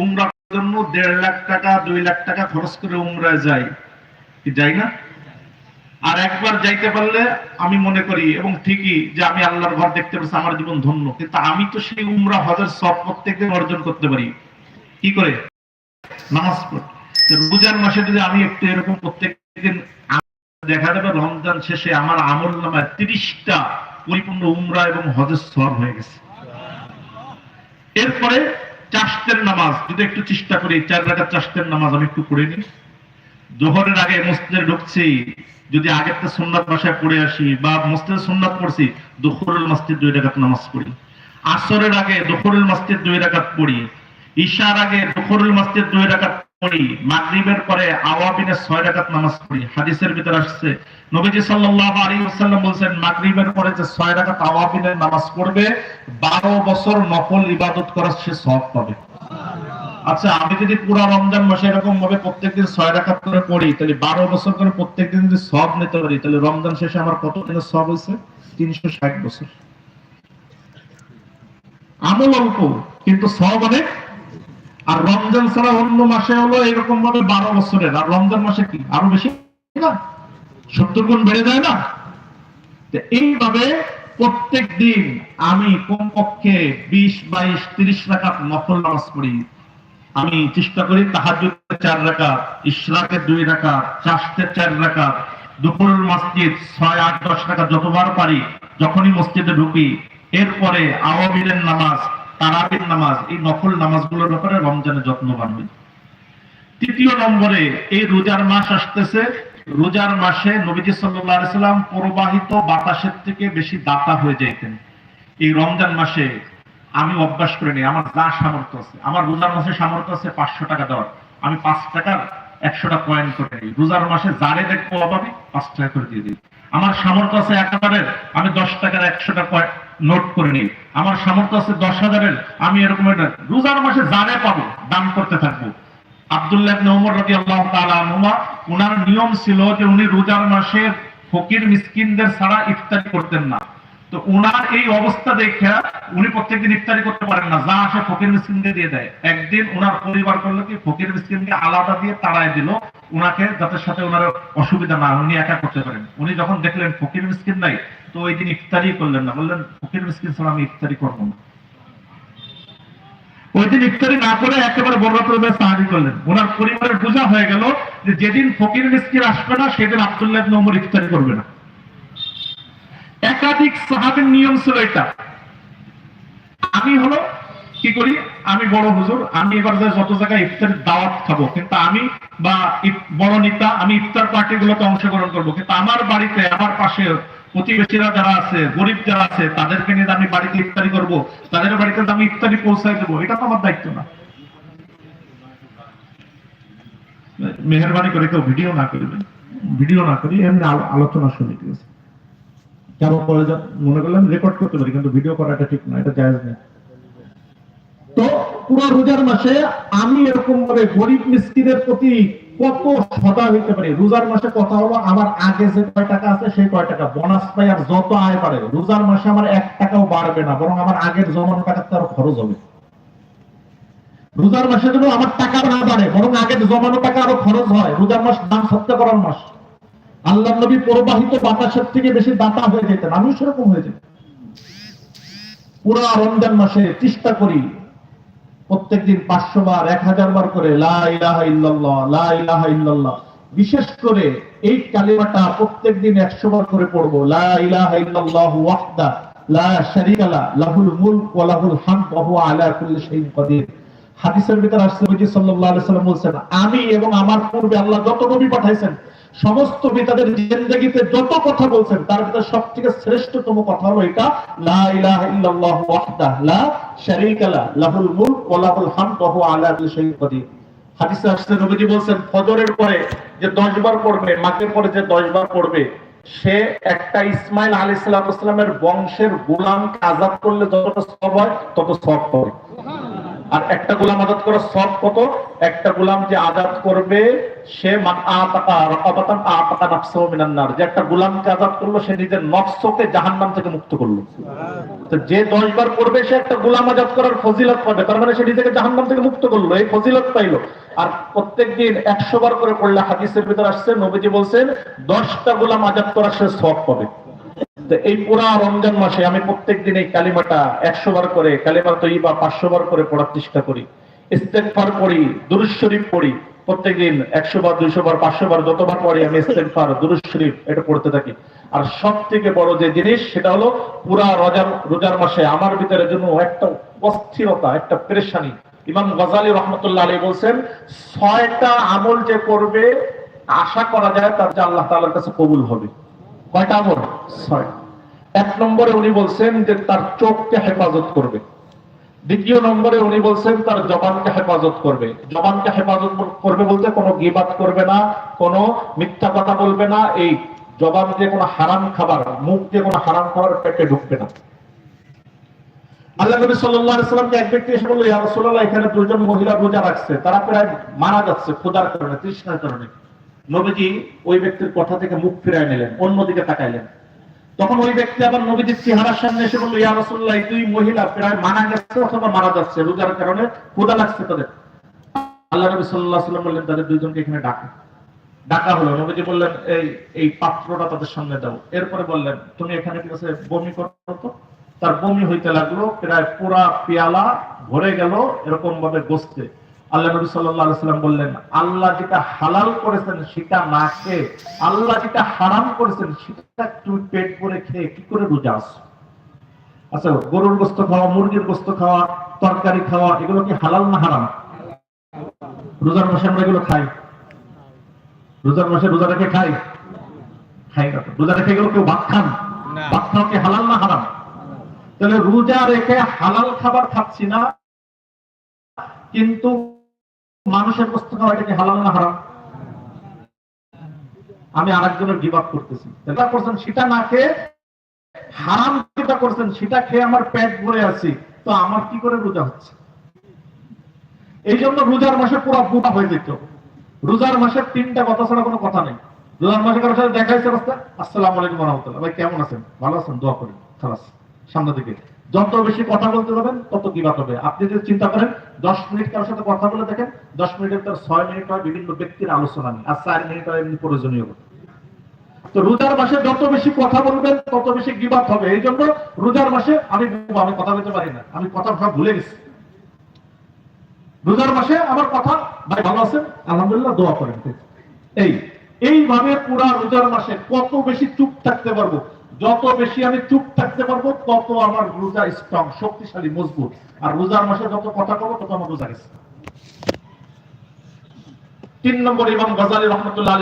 উমরার জন্য দেড় লাখ টাকা, দুই লাখ টাকা খরচ করে উমরায় যায়। যাই না? আর একবার যাইতে পারলে আমি মনে করি, এবং ঠিকই যে আমি আল্লাহর ঘর দেখতে পাচ্ছি আমার জীবন ধন্য। কিন্তু আমি তো সেই উমরা হজের সব প্রত্যেকদিন অর্জন করতে পারি। কি করে? নামাজ রোজার মাসে যদি আমি একটু এরকম প্রত্যেকদিন দেখা যাবে, রমজান শেষে আমার আমল নামায় তিরিশটা পরিপূর্ণ উমরা এবং হজের সব হয়ে গেছে। এরপরে চাষতের নামাজ, যদি একটু চেষ্টা করি, চার রাখার চাষতের নামাজ আমি একটু পড়ে নিই। দোহরের আগে মসজিদে ঢুকছি, যদি আগের তো সুন্নাত ভাষায় পড়ে আসি, বা মসজিদে সুন্নাত পড়ছি দোহরুল মসজিদ দুই রাখাত নামাজ পড়ি। আসরের আগে দোহরুল মসজিদ দুই রাকাত পড়ি। ঈশার আগে দোহরুল মসজিদ দুই রাকাত 12 সওয়াব আচ্ছা রমজান প্রত্যেকদিন ছয় করে পড়ি, তাহলে বারো বছর করে প্রত্যেকদিন যদি নিতে পারি, তাহলে রমজান শেষে আমার কত দিনের সব হয়েছে? তিনশো ষাট বছর। আমল অল্প, কিন্তু সব অনেক। আর রমজান ছাড়া অন্য মাসে হলো এরকম ভাবে বারো বছরের। আর রমজান মাসে কি? আরও বেশি? না। সত্তর গুণ বেড়ে যায় না? এইভাবে প্রত্যেক দিন আমি কমপক্ষে বিশ, বাইশ, তিরিশ রাকাত নফল নামাজ পড়ি। আমি চেষ্টা করি তাহাজুদের চার রাকাত, ইশরাকের দুই রাকাত চাষতের চার রাকাত, দুপুরের মসজিদ ছয়, আট, দশ টাকা যতবার পারি, যখনই মসজিদে ঢুকি, এরপরে আওয়াবিরের নামাজ তারাবির নামাজ, এই নফল নামাজগুলোর ব্যাপারে রমজানে যত্নবান হই তৃতীয় নম্বরে, এই রোজার মাস আসতেছে। রোজার মাসে নবীজি সাল্লাম প্রবাহিত বাতাসের থেকে বেশি দাতা হয়ে যাইতেন। এই রমজান মাসে আমি অভ্যাস করে নিই, আমার যা সামর্থ্য আছে, আমার রোজার মাসে সামর্থ্য আছে পাঁচশো টাকা দেওয়ার। আমি পাঁচ টাকার একশোটা কয়েন করে নিই। রোজার মাসে যারে দেখব অভাবে পাঁচ টাকা করে দিয়ে দিই। আমার সামর্থ্য আছে এক আমি দশ টাকার একশোটা নোট করে নিই আমার সামর্থ্য আছে দশ হাজারের, আমি এরকম একটা রোজার মাসে জানে পাবো দান করতে থাকব। আব্দুল্লাহ নিয়ম ছিল যে উনি রোজার মাসে ফকির মিসকিনদের ছাড়া ইফতারি করতেন না। তো ওনার এই অবস্থা দেখে উনি প্রত্যেকদিন ইফতারি করতে পারেন না। যা আসে ফকির মিসকিনকে দিয়ে দেয়। একদিন ওনার পরিবার করল কি, ফকির মিসকিনকে আলাদা দিয়ে তাড়ায় দিল। ওনাকে যাতে সাথে ওনার অসুবিধা না উনি একা করতে পারেন। উনি যখন দেখলেন ফকির মিসকিন নাই, তো ওই দিন ইফতারি করলেন না। বললেন, ফকির মিসকিন ছাড়া আমি ইফতারি করব না। ওই দিন ইফতারি না করে একেবারে বড় করে সাহায্য করলেন। ওনার পরিবারের বোঝা হয়ে গেল যে যেদিন ফকির মিসকিন আসবে না, সেদিন আব্দুল্লাহ ইবনে ইফতারি করবে না। একাধিক সাহাবের নিয়ম ছিল এটা। আমি হলো, কি করি? আমি বড় হুজুর, আমি এবার যত জায়গায় ইফতারের দাওয়াত খাব, কিন্তু আমি বা বড় নেতা, আমি ইফতার পার্টি গুলোতে অংশগ্রহণ করব, কিন্তু আমার বাড়িতে, আমার পাশে প্রতিবেশীরা যারা আছে, গরিব যারা আছে, তাদেরকে নিয়ে আমি বাড়িতে ইফতারি করব, তাদের বাড়িতে আমি ইফতারি পৌঁছায় দেবো, এটা তো আমার দায়িত্ব না। মেহরবানি করে কেউ ভিডিও না করবেন ভিডিও না করি, এমনি আলোচনা শুনি ঠিক আছে কেন পরে যা- মনে করলাম রেকর্ড করতে পারি, কিন্তু ভিডিও করাটা ঠিক না, এটা জায়েজ নেই। তো পুরো রোজার মাসে আমি এরকম ভাবে গরিব মিসকিনের প্রতি কত সদা হইতে পারি। রোজার মাসে কথা হলো, আমার আগে যে কয় টাকা আছে সেই কয় টাকা। বোনাস পাই আর যত আয় বাড়ে, রোজার মাসে আমার এক টাকাও বাড়বে না, বরং আমার আগের জমানো টাকা তার খরচ হবে। রোজার মাসে যেন আমার টাকা না বাড়ে, বরং আগের জমানো টাকা আরও খরচ হয়। রোজার মাস দাম সত্য করার মাস। আল্লাহ নবী প্রবাহিত বাতাসের থেকে বেশি দাতা হয়ে যেতেন আমিও সেরকম হয়ে যেত। পুরা রমজান মাসে চেষ্টা করি প্রত্যেকদিন পাঁচশো বার, এক হাজার বার করে বিশেষ করে এই কালিমাটা প্রত্যেকদিন একশো বার করে পড়ব হাদিসের ভিতরে আসছে নবী সাল্লাল্লাহু আলাইহি আমি এবং আমার পূর্বে আল্লাহ যত নবী পাঠাইছেন সমস্ত পিতাদের জিন্দেগিতে যত কথা বলছেন, তার ভিতরে সবথেকে শ্রেষ্ঠতম কথা হলো এটা, লা ইলাহা ইল্লাল্লাহ লা শারীকা লা, লাহুল মুলক ওয়া লাহুল হামদ, ওয়া হুয়া আলা কুল্লি শাইইন কাদির। হাদিসে আসছে, নবীজি বলছেন, ফজরের পরে যে 10 বার পড়বে, মাগরিবের পরে যে 10 বার পড়বে, সে একটা ইসমাইল আলাইহিস সালামের বংশের গোলামকে আজাদ করলে যতটা সব হয়, তত সব পাবে আর একটা গোলাম আজাদ করার সব কত? একটা গোলাম যে আজাদ করবে, সে একটা গোলামকে আজাদ করল, সে নিজের নফসকে জাহান্নাম থেকে মুক্ত করল। তো যে দশ বার করবে, সে একটা গোলাম আজাদ করার ফজিলত পাবে। তার মানে সে নিজেকে জাহান্নাম থেকে মুক্ত করল, এই ফজিলত পাইলো। আর প্রত্যেকদিন একশো বার করে পড়লে হাদিসের ভিতর আসছে, নবীজি বলছেন, দশটা গোলাম আজাদ করার সে সব পাবে। তো এই পুরা রমজান মাসে আমি প্রত্যেকদিন এই কালিমাটা একশো বার করে, কালিমা তৈবা পাঁচশো বার করে পড়ার চেষ্টা করি। ইস্তেকফার পড়ি দুরুজ শরীফ পড়ি প্রত্যেকদিন একশো বার, দুইশো বার, পাঁচশো বার যতবার পড়ি আমি ইস্তেকফার দুরুজ শরীফ এটা পড়তে থাকি। আর সব থেকে বড় যে জিনিস, সেটা হলো পুরা রোজার রোজার মাসে আমার ভিতরে জন্য একটা অস্থিরতা, একটা পেরেশানি। ইমাম গজালি রহমতুল্লাহ আলী বলছেন, ছয়টা আমল যে করবে, আশা করা যায় তার যে আল্লাহ তাআলার কাছে কবুল হবে। কয়টা আমল? ছয় এক নম্বরে উনি বলছেন যে তার চোখকে হেফাজত করবে। দ্বিতীয় নম্বরে উনি বলছেন তার জবানকে হেফাজত করবে। জবানকে হেফাজত করবে বলতে কোনো গিবাত করবে না, কোনো মিথ্যা কথা বলবে না, এই জবান দিয়ে কোনো হারাম খাবার, মুখ দিয়ে কোনো হারাম খাবার পেটে ঢুকবে না। আল্লাহ নবী সাল্লামকে এক ব্যক্তি এসে বলল, ইয়া রাসূলুল্লাহ, এখানে দুজন মহিলা রোজা রাখছে, তারা প্রায় মারা যাচ্ছে ক্ষুধার কারণে, তৃষ্ণার কারণে। নবীজি ওই ব্যক্তির কথা থেকে মুখ ফিরায় নিলেন, অন্যদিকে তাকাইলেন। তখন ওই ব্যক্তি আবার নবীজির চেহারার সামনে এসে বলল, ইয়া রাসূলুল্লাহ দুই মহিলা প্রায় মারা গেছে অথবা মারা যাচ্ছে, রোজার কারণে ক্ষুধা লাগছে তাদের। আল্লাহ নবী আলাইহি সাল্লাম বললেন, তাদের দুইজনকে এখানে ডাকো। ডাকা হলো। নবীজি বললেন, এই এই পাত্রটা তাদের সামনে দাও। এরপরে বললেন, তুমি এখানে কি আছে বমি করো তো? তার বমি হইতে লাগল, প্রায় পুরা পেয়ালা ভরে গেল এরকম ভাবে গোস্তে। আল্লাহ নবী আলাইহি সাল্লাম বললেন আল্লাহ যেটা হালাল করেছেন সেটা না খেয়ে আল্লাহ যেটা হারাম করেছেন সেটা তুমি পেট ভরে খেয়ে কি করে রোজা আছো আচ্ছা গরুর গোস্ত খাওয়া মুরগির গোস্ত খাওয়া তরকারি খাওয়া এগুলো কি হালাল না হারাম? রোজার মাসে আমরা এগুলো খাই। রোজার মাসে রোজা রেখে খাই খাই না রোজা রেখে গেল কেউ ভাত খান? ভাত খাওয়া কি হালাল না হারাম? তাহলে রোজা রেখে হালাল খাবার খাচ্ছি না কিন্তু মানুষের বস্তু খাওয়া এটা কি হালাল না হারাম? আমি আরেকজনের গিবাদ করতেছি। যেটা করছেন সেটা না খেয়ে হারাম যেটা করছেন সেটা খেয়ে আমার পেট ভরে আছি। তো আমার কি করে রোজা হচ্ছে? এই জন্য রোজার মাসে পুরো বুটা হয়ে যেত। রোজার মাসে তিনটা কথা ছাড়া কোনো কথা নেই। রোজার মাসে কারোর সাথে দেখা হয়েছে রাস্তা আসসালাম আলাইকুম রহমতুল্লাহ। ভাই, কেমন আছেন? ভালো আছেন? দোয়া করেন। খালাস, সামনের দিকে। যত বেশি কথা বলতে যাবেন, তত বাত হবে। আপনি যদি চিন্তা করেন, দশ মিনিট কারোর সাথে কথা বলে দেখেন, দশ মিনিটের তার ছয় মিনিট হয় বিভিন্ন ব্যক্তির আলোচনা নিয়ে, আর চার মিনিট হয় এমনি প্রয়োজনীয়। তো রোজার মাসে যত বেশি কথা বলবেন, তত বেশি গিবাত হবে। এই জন্য রোজার মাসে আমি আমি কথা বলতে পারি না। আমি কথা সব ভুলে গেছি। রোজার মাসে আমার কথা, ভাই ভালো আছেন? আলহামদুলিল্লাহ, দোয়া করেন। এই, এইভাবে পুরা রোজার মাসে কত বেশি চুপ থাকতে পারব? যত বেশি আমি চুপ থাকতে পারব, তত আমার রোজা স্ট্রং শক্তিশালী, মজবুত। আর রোজার মাসে যত কথা বলব, তত আমার রোজা গেছে তিন নম্বর ইমাম গজালি রহমতুল্লাহ